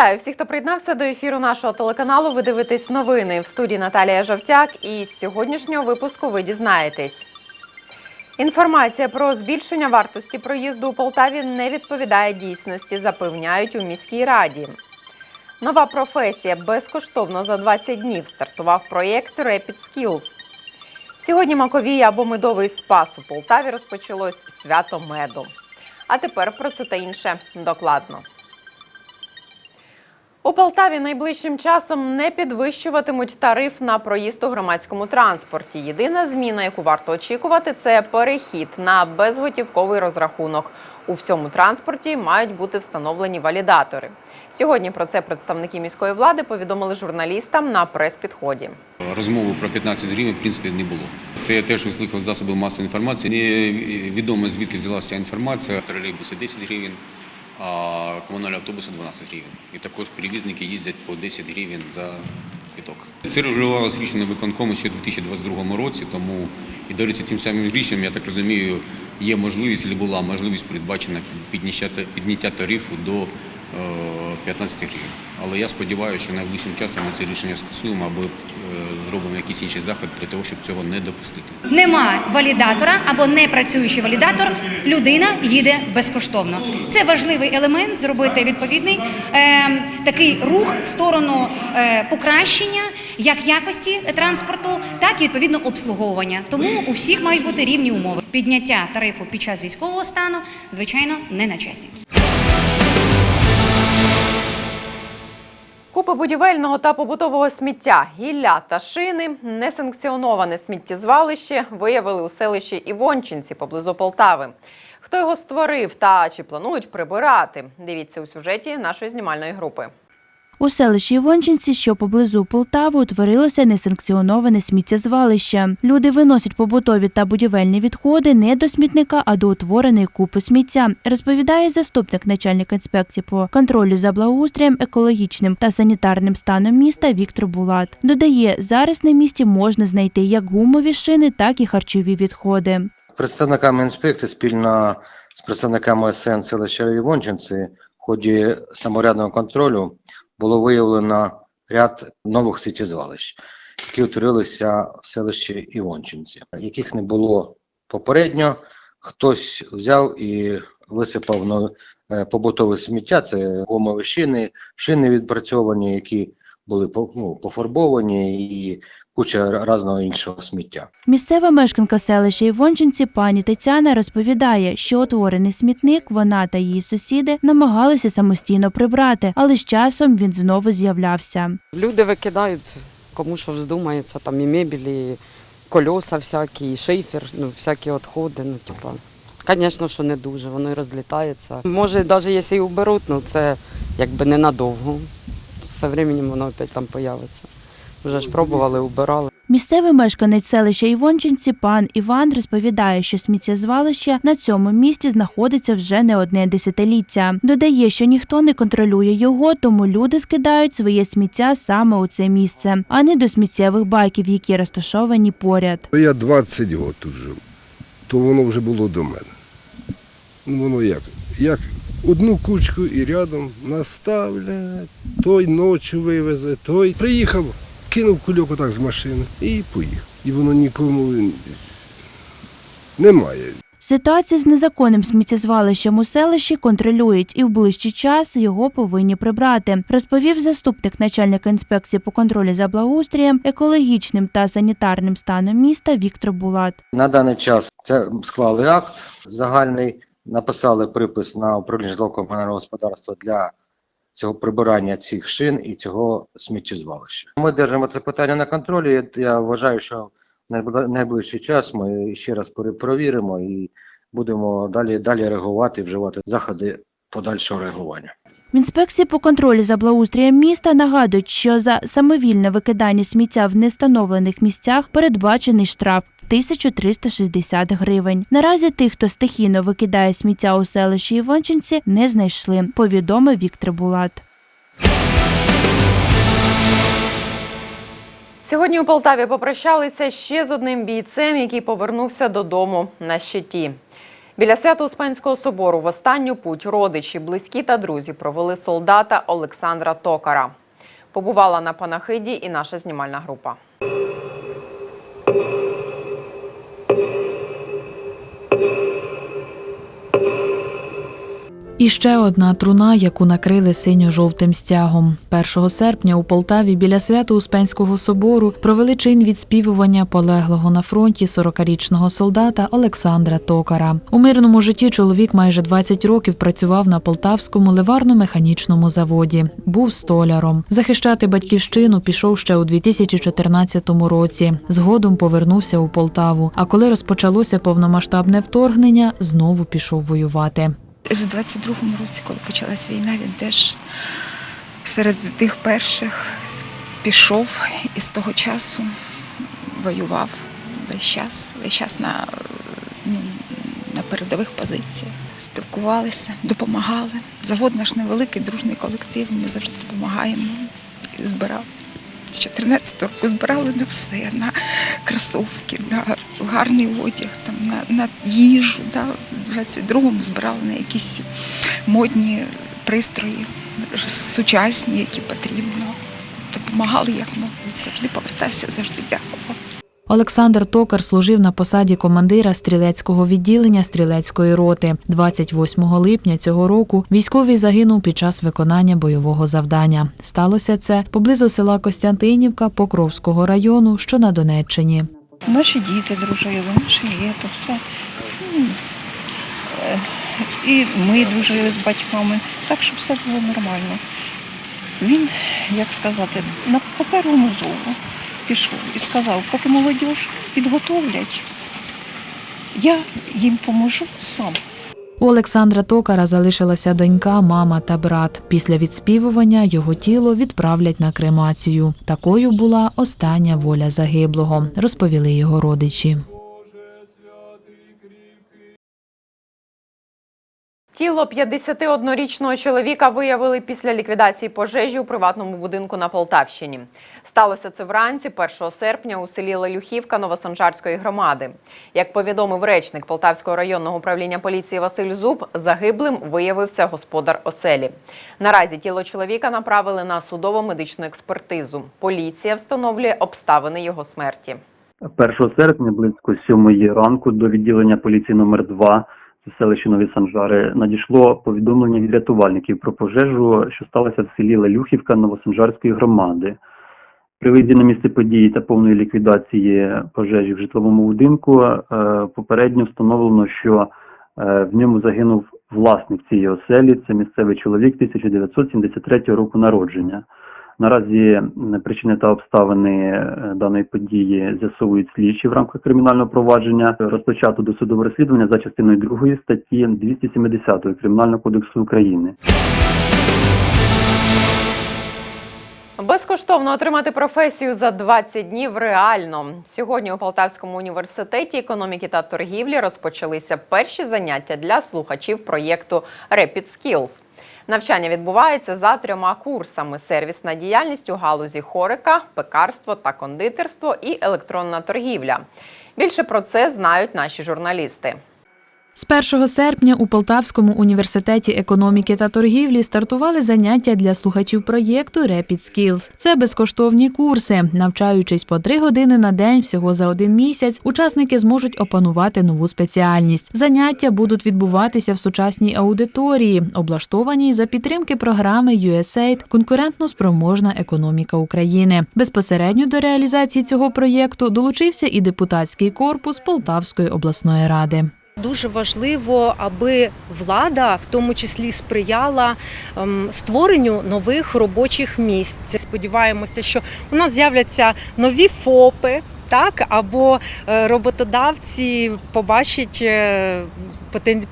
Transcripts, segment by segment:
Вітаю всіх, хто приєднався до ефіру нашого телеканалу. Ви дивитесь новини в студії Наталія Жовтяк. І з сьогоднішнього випуску ви дізнаєтесь. Інформація про збільшення вартості проїзду у Полтаві не відповідає дійсності, запевняють у міській раді. Нова професія безкоштовно за 20 днів стартував проєкт Rapid Skills. Сьогодні Маковій або медовий спас у Полтаві розпочалось свято меду. А тепер про це та інше докладно. У Полтаві найближчим часом не підвищуватимуть тариф на проїзд у громадському транспорті. Єдина зміна, яку варто очікувати, це перехід на безготівковий розрахунок. У всьому транспорті мають бути встановлені валідатори. Сьогодні про це представники міської влади повідомили журналістам на прес-підході. Розмови про 15 гривень, в принципі, не було. Це я теж вислухав з засобів масової інформації. Невідомо, звідки взялася інформація. Тролейбуси 10 гривень, а комунальні автобуси 12 гривень. І також перевізники їздять по 10 гривень за квиток. Це регулювалося рішення виконкому ще у 2022 році, тому і речі, тим самим рішенням, я так розумію, є можливість, або була можливість передбачена підняття, тарифу до 15 гривень. Але я сподіваюся, що найближчим часом ми це рішення скасуємо або е, зробимо якийсь інший захід для того, щоб цього не допустити. Нема валідатора або не працюючий валідатор, людина їде безкоштовно. Це важливий елемент зробити відповідний е, такий рух в сторону е, покращення як якості транспорту, так і відповідно обслуговування. Тому у всіх мають бути рівні умови. Підняття тарифу під час військового стану, звичайно, не на часі. Купи будівельного та побутового сміття, гілля та шини, несанкціоноване сміттєзвалище виявили у селищі Івончинці поблизу Полтави. Хто його створив та чи планують прибирати? Дивіться у сюжеті нашої знімальної групи. У селищі Івончинці, що поблизу Полтави, утворилося несанкціоноване сміттєзвалище. Люди виносять побутові та будівельні відходи не до смітника, а до утвореної купи сміття, розповідає заступник начальника інспекції по контролю за благоустроєм, екологічним та санітарним станом міста Віктор Булат. Додає, зараз на місці можна знайти як гумові шини, так і харчові відходи. Представниками інспекції спільно з представниками СН селища Івончинці в ході саморядного контролю було виявлено ряд нових сміттєзвалищ, які утворилися в селищі Івончинці, яких не було попередньо. Хтось взяв і висипав ну, е, побутове сміття, це гумові шини, шини відпрацьовані, які були ну, пофарбовані і куча різного іншого сміття. Місцева мешканка селища Івончинці пані Тетяна розповідає, що утворений смітник вона та її сусіди намагалися самостійно прибрати, але з часом він знову з'являвся. Люди викидають, кому що вздумається, там і мебель, і кольоса всякі, і шифер, ну, всякі відходи. Ну, типа, звісно, що не дуже, воно і розлітається. Може, навіть якщо і уберуть, ну це якби ненадовго. З часом воно опять там появиться. Вже ж пробували, убирали. Місцевий мешканець селища Івончинці пан Іван розповідає, що сміттєзвалище на цьому місці знаходиться вже не одне десятиліття. Додає, що ніхто не контролює його, тому люди скидають своє сміття саме у це місце, а не до сміттєвих баків, які розташовані поряд. Ну, Я 20 років тут то воно вже було до мене. Ну, воно як? Як одну кучку і рядом наставлять, той ночі вивезе, той приїхав, кинув кульок отак з машини і поїхав. І воно нікому немає. Ситуацію з незаконним сміттєзвалищем у селищі контролюють і в ближчий час його повинні прибрати, розповів заступник начальника інспекції по контролю за благоустрієм, екологічним та санітарним станом міста Віктор Булат. На даний час це склали акт загальний, написали припис на управління житлово-комунального господарства для цього прибирання цих шин і цього сміттєзвалища. Ми держимо це питання на контролі. Я вважаю, що найближчий час ми ще раз перепровіримо і будемо далі, далі реагувати, вживати заходи подальшого реагування. В інспекції по контролю за благоустрієм міста нагадують, що за самовільне викидання сміття в нестановлених місцях передбачений штраф 1360 гривень. Наразі тих, хто стихійно викидає сміття у селищі Іванчинці, не знайшли, повідомив Віктор Булат. Сьогодні у Полтаві попрощалися ще з одним бійцем, який повернувся додому на щиті. Біля Свято-Успенського собору в останню путь родичі, близькі та друзі провели солдата Олександра Токара. Побувала на панахиді і наша знімальна група. І ще одна труна, яку накрили синьо-жовтим стягом. 1 серпня у Полтаві біля Свято-Успенського собору провели чин відспівування полеглого на фронті 40-річного солдата Олександра Токара. У мирному житті чоловік майже 20 років працював на полтавському ливарно-механічному заводі. Був столяром. Захищати батьківщину пішов ще у 2014 році. Згодом повернувся у Полтаву. А коли розпочалося повномасштабне вторгнення, знову пішов воювати. В 22-му році, коли почалась війна, він теж серед тих перших пішов і з того часу воював весь час, весь час на, ну, на передових позиціях. Спілкувалися, допомагали. Завод наш невеликий, дружний колектив, ми завжди допомагаємо і збирали. З 14 року збирали на все, на кросовки, на гарний одяг, там, на, на їжу. Да. В 22-му збирали на якісь модні пристрої, сучасні, які потрібно. Допомагали як могли. Завжди повертався, завжди дякував. Олександр Токар служив на посаді командира стрілецького відділення стрілецької роти. 28 липня цього року військовий загинув під час виконання бойового завдання. Сталося це поблизу села Костянтинівка Покровського району, що на Донеччині. Наші діти дружили, наші є, то все. І ми дружили з батьками, так що все було нормально. Він, як сказати, на по первому зову пішов і сказав, поки молодь підготовлять, я їм поможу сам. У Олександра Токара залишилася донька, мама та брат. Після відспівування його тіло відправлять на кремацію. Такою була остання воля загиблого, розповіли його родичі. Тіло 51-річного чоловіка виявили після ліквідації пожежі у приватному будинку на Полтавщині. Сталося це вранці 1 серпня у селі Лелюхівка Новосанжарської громади. Як повідомив речник Полтавського районного управління поліції Василь Зуб, загиблим виявився господар оселі. Наразі тіло чоловіка направили на судово-медичну експертизу. Поліція встановлює обставини його смерті. 1 серпня близько 7 ранку до відділення поліції номер 2 це селище Нові Санжари надійшло повідомлення від рятувальників про пожежу, що сталося в селі Лелюхівка Новосанжарської громади. При виїзді на місце події та повної ліквідації пожежі в житловому будинку е, попередньо встановлено, що е, в ньому загинув власник цієї оселі, це місцевий чоловік 1973 року народження. Наразі причини та обставини е, даної події з'ясовують слідчі в рамках кримінального провадження. Розпочато досудове розслідування за частиною 2 статті 270 Кримінального кодексу України. Безкоштовно отримати професію за 20 днів реально. Сьогодні у Полтавському університеті економіки та торгівлі розпочалися перші заняття для слухачів проєкту Rapid Skills. Навчання відбувається за трьома курсами: сервісна діяльність у галузі хорика, пекарство та кондитерство і електронна торгівля. Більше про це знають наші журналісти. З 1 серпня у Полтавському університеті економіки та торгівлі стартували заняття для слухачів проєкту Rapid Skills. Це безкоштовні курси. Навчаючись по три години на день всього за один місяць, учасники зможуть опанувати нову спеціальність. Заняття будуть відбуватися в сучасній аудиторії, облаштованій за підтримки програми USAID Конкурентно спроможна економіка України. Безпосередньо до реалізації цього проєкту долучився і депутатський корпус Полтавської обласної ради. Дуже важливо, аби влада в тому числі сприяла ем, створенню нових робочих місць. Сподіваємося, що у нас з'являться нові ФОПи. Так, або е, роботодавці побачать е,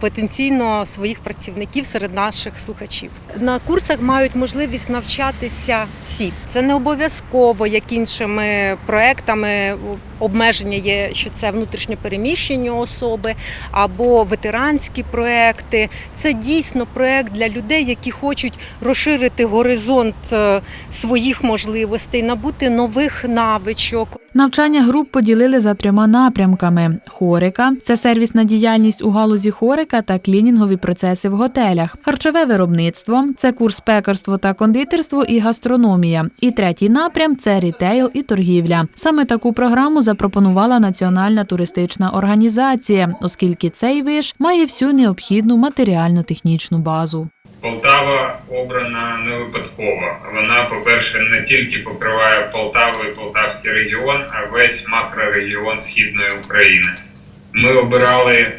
потенційно своїх працівників серед наших слухачів. На курсах мають можливість навчатися всі. Це не обов'язково, як іншими проектами. Обмеження є, що це внутрішньо переміщені особи або ветеранські проекти. Це дійсно проект для людей, які хочуть розширити горизонт е, своїх можливостей, набути нових навичок. Навчання груп поділили за трьома напрямками: хорика це сервісна діяльність у галузі хорика та клінінгові процеси в готелях, харчове виробництво, це курс пекарство та кондитерство і гастрономія. І третій напрям це рітейл і торгівля. Саме таку програму запропонувала Національна туристична організація, оскільки цей виш має всю необхідну матеріально-технічну базу. Полтава обрана не випадково. Вона, по-перше, не тільки покриває Полтаву і Полтавський регіон, а весь макрорегіон Східної України. Ми обирали е,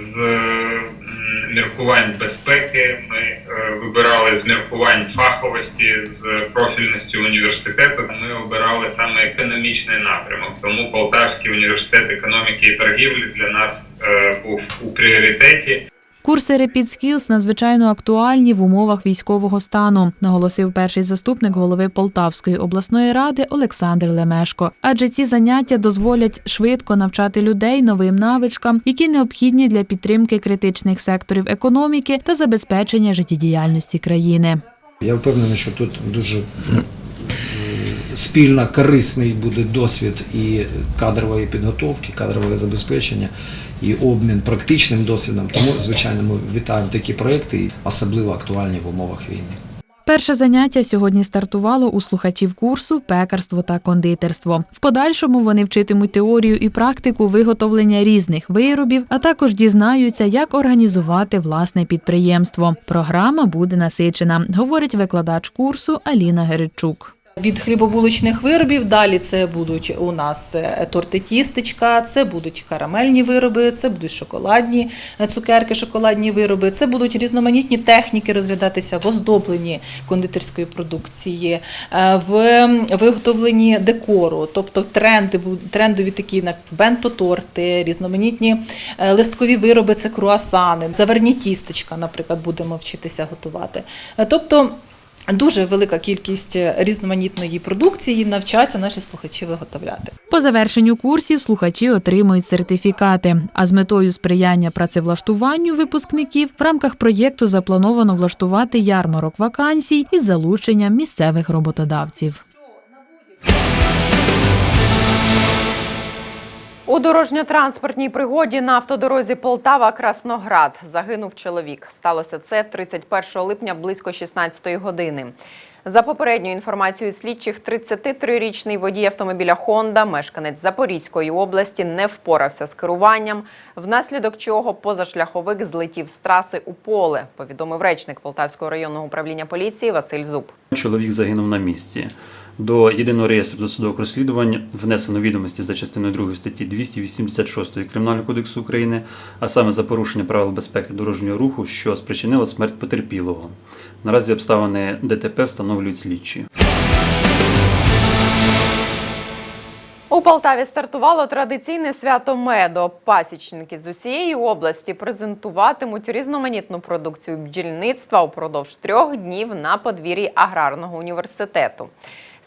з міркувань безпеки, ми е, вибирали з міркувань фаховості, з профільності університету. Ми обирали саме економічний напрямок. Тому Полтавський університет економіки і торгівлі для нас е, був у пріоритеті. Курси Skills надзвичайно актуальні в умовах військового стану, наголосив перший заступник голови Полтавської обласної ради Олександр Лемешко. Адже ці заняття дозволять швидко навчати людей новим навичкам, які необхідні для підтримки критичних секторів економіки та забезпечення життєдіяльності країни. Я впевнений, що тут дуже е, спільно корисний буде досвід і кадрової підготовки, кадрового забезпечення, і обмін практичним досвідом. Тому, звичайно, ми вітаємо такі проекти, особливо актуальні в умовах війни. Перше заняття сьогодні стартувало у слухачів курсу пекарство та кондитерство. В подальшому вони вчитимуть теорію і практику виготовлення різних виробів, а також дізнаються, як організувати власне підприємство. Програма буде насичена, говорить викладач курсу Аліна Геричук. Від хлібобулочних виробів. Далі це будуть у нас е, торти тістечка, це будуть карамельні вироби, це будуть шоколадні е, цукерки, шоколадні вироби, це будуть різноманітні техніки розглядатися в оздобленні кондитерської продукції, е, в виготовленні декору, тобто тренди трендові такі на бенто-торти, різноманітні листкові вироби, це круасани, заварні тістечка, наприклад, будемо вчитися готувати. Тобто Дуже велика кількість різноманітної продукції навчаться наші слухачі виготовляти. По завершенню курсів слухачі отримують сертифікати. А з метою сприяння працевлаштуванню випускників в рамках проєкту заплановано влаштувати ярмарок вакансій із залученням місцевих роботодавців. У дорожньо-транспортній пригоді на автодорозі Полтава-Красноград загинув чоловік. Сталося це 31 липня близько 16 години. За попередньою інформацією слідчих, 33-річний водій автомобіля «Хонда», мешканець Запорізької області, не впорався з керуванням, внаслідок чого позашляховик злетів з траси у поле, повідомив речник Полтавського районного управління поліції Василь Зуб. Чоловік загинув на місці. До єдиного реєстру досудових розслідувань внесено відомості за частиною 2 статті 286 Кримінального кодексу України, а саме за порушення правил безпеки дорожнього руху, що спричинило смерть потерпілого. Наразі обставини ДТП встановлюють слідчі. У Полтаві стартувало традиційне свято меду. Пасічники з усієї області презентуватимуть різноманітну продукцію бджільництва упродовж трьох днів на подвір'ї аграрного університету.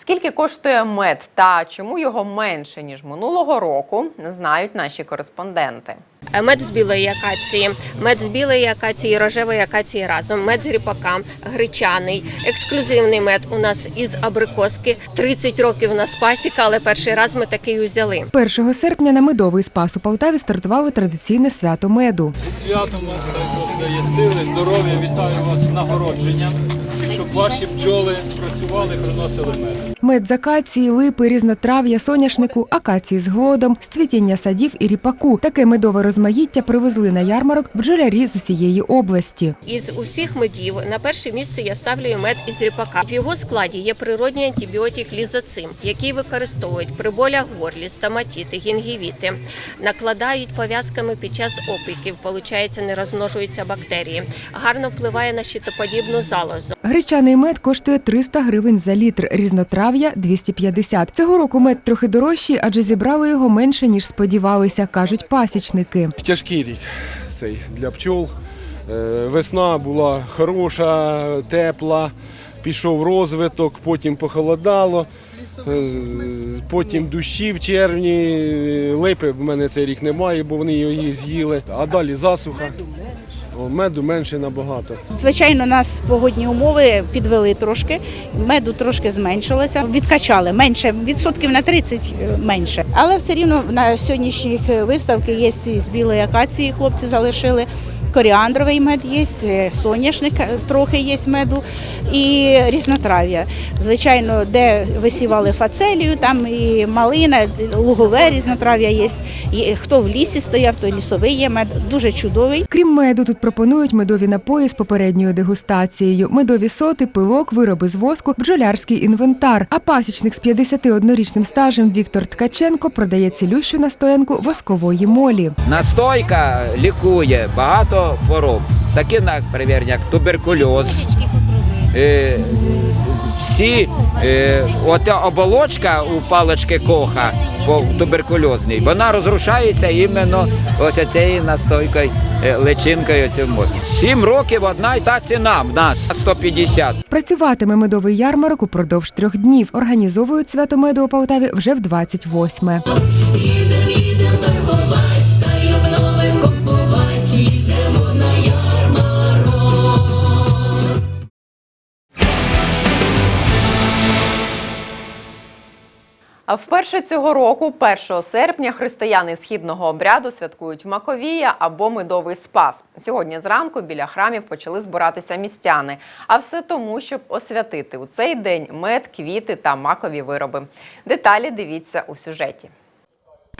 Скільки коштує мед та чому його менше ніж минулого року, знають наші кореспонденти. Мед з білої акації, мед з білої акації, рожевої акації разом, мед з ріпака, гречаний, ексклюзивний мед у нас із абрикоски. 30 років у нас пасіка, але перший раз ми такий узяли. 1 серпня на медовий спас у Полтаві стартувало традиційне свято меду. Зі святом вас дає сили, здоров'я, вітаю вас з нагородженням, щоб ваші бджоли працювали, приносили мед. Мед з акації, липи, різнотрав'я, соняшнику, акації з глодом, з цвітіння садів і ріпаку. Таке медове розмаїття привезли на ярмарок бджолярі з усієї області. Із усіх медів на перше місце я ставлю мед із ріпака. В його складі є природній антибіотик лізоцим, який використовують при болях горлі, стоматіти, гінгівіти, накладають пов'язками під час опіків. Получається, не розмножуються бактерії. Гарно впливає на щитоподібну залозу. Гречаний мед коштує 300 гривень за літр, різнотрав'я – 250. Цього року мед трохи дорожчий, адже зібрали його менше, ніж сподівалися, кажуть пасічники. Тяжкий рік цей для пчол. Е, Весна була хороша, тепла, пішов розвиток, потім похолодало, е, потім дощі в червні, липи в мене цей рік немає, бо вони її з'їли, а далі засуха. Меду менше набагато. Звичайно, нас погодні умови підвели трошки, меду трошки зменшилося, відкачали менше, відсотків на 30 менше. Але все рівно на сьогоднішніх виставках є з білої акації, хлопці залишили. Коріандровий мед є, соняшник е, трохи є меду і різнотрав'я. Звичайно, де висівали фацелію, там і малина, лугове різнотрав'я є. Є- Хто в лісі стояв, то лісовий є мед, дуже чудовий. Крім меду, тут пропонують медові напої з попередньою дегустацією, медові соти, пилок, вироби з воску, бджолярський інвентар. А пасічник з 51-річним стажем Віктор Ткаченко продає цілющу настоянку воскової молі. Настойка лікує багато хвороб, такі, наприклад, як туберкульоз. Е, всі, е, от оболочка у палички коха по туберкульозній, вона розрушається іменно ось цією настойкою, е, личинкою цьому. Сім років одна й та ціна в нас 150. Працюватиме медовий ярмарок упродовж трьох днів. Організовують свято меду у Полтаві вже в 28-ме. Вперше цього року, 1 серпня, християни східного обряду святкують Маковія або Медовий Спас. Сьогодні зранку біля храмів почали збиратися містяни. А все тому, щоб освятити у цей день мед, квіти та макові вироби. Деталі дивіться у сюжеті.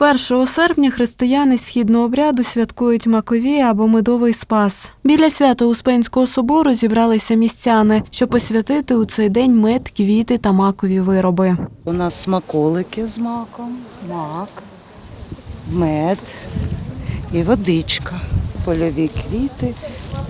1 серпня християни східного обряду святкують Макові або Медовий Спас. Біля Свято-Успенського собору зібралися містяни, щоб посвятити у цей день мед, квіти та макові вироби. У нас смаколики з маком, мак, мед і водичка, польові квіти,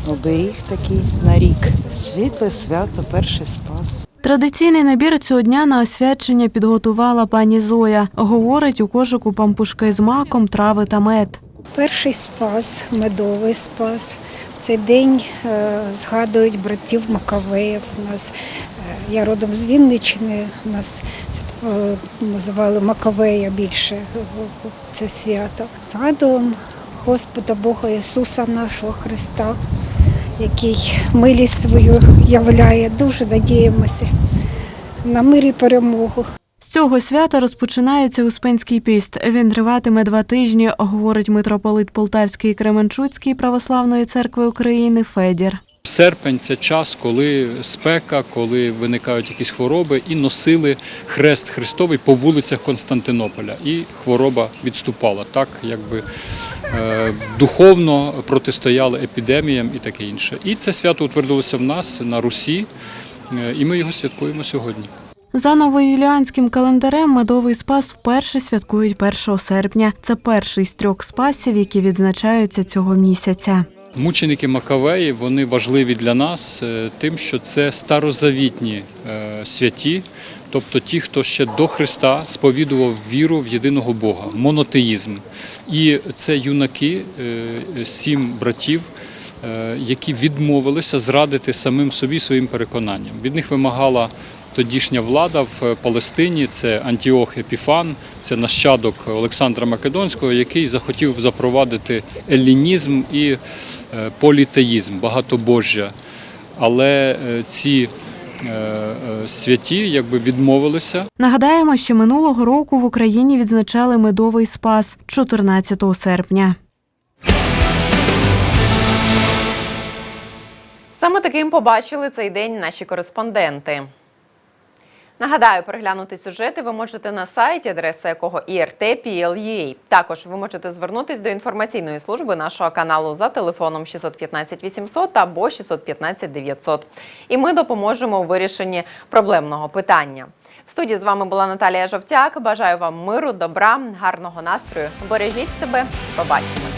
оберіг такий на рік. Світле свято, перший спас. Традиційний набір цього дня на освячення підготувала пані Зоя. Говорить, у кошику пампушки з маком, трави та мед. Перший спас, медовий спас. В цей день е, згадують братів Макавеїв. У нас е, я родом з Вінниччини, у нас е, називали Макавея більше це свято. Згадуємо Господа Бога Ісуса нашого Христа, який милість свою являє. Дуже надіємося на мир і перемогу. З цього свята розпочинається Успенський піст. Він триватиме два тижні, говорить митрополит Полтавський і Кременчуцький православної церкви України Федір. Серпень це час, коли спека, коли виникають якісь хвороби, і носили хрест Христовий по вулицях Константинополя. І хвороба відступала. Так, якби е, духовно протистояли епідеміям і таке інше. І це свято утвердилося в нас на Русі, е, і ми його святкуємо сьогодні. За новоюліанським календарем медовий спас вперше святкують 1 серпня. Це перший з трьох спасів, які відзначаються цього місяця. Мученики Макавеї вони важливі для нас е, тим, що це старозавітні е, святі, тобто ті, хто ще до Христа сповідував віру в єдиного Бога, монотеїзм. І це юнаки, е, сім братів, які відмовилися зрадити самим собі своїм переконанням. Від них вимагала тодішня влада в Палестині, це Антіох Епіфан, це нащадок Олександра Македонського, який захотів запровадити елінізм і е, політеїзм, багатобожжя. Але е, ці е, е, святі якби відмовилися. Нагадаємо, що минулого року в Україні відзначали медовий спас 14 серпня. Саме таким побачили цей день наші кореспонденти. Нагадаю, переглянути сюжети ви можете на сайті, адреса якого IRT.PL.UA. Також ви можете звернутися до інформаційної служби нашого каналу за телефоном 615 800 або 615 900. І ми допоможемо у вирішенні проблемного питання. В студії з вами була Наталія Жовтяк. Бажаю вам миру, добра, гарного настрою. Бережіть себе. Побачимо.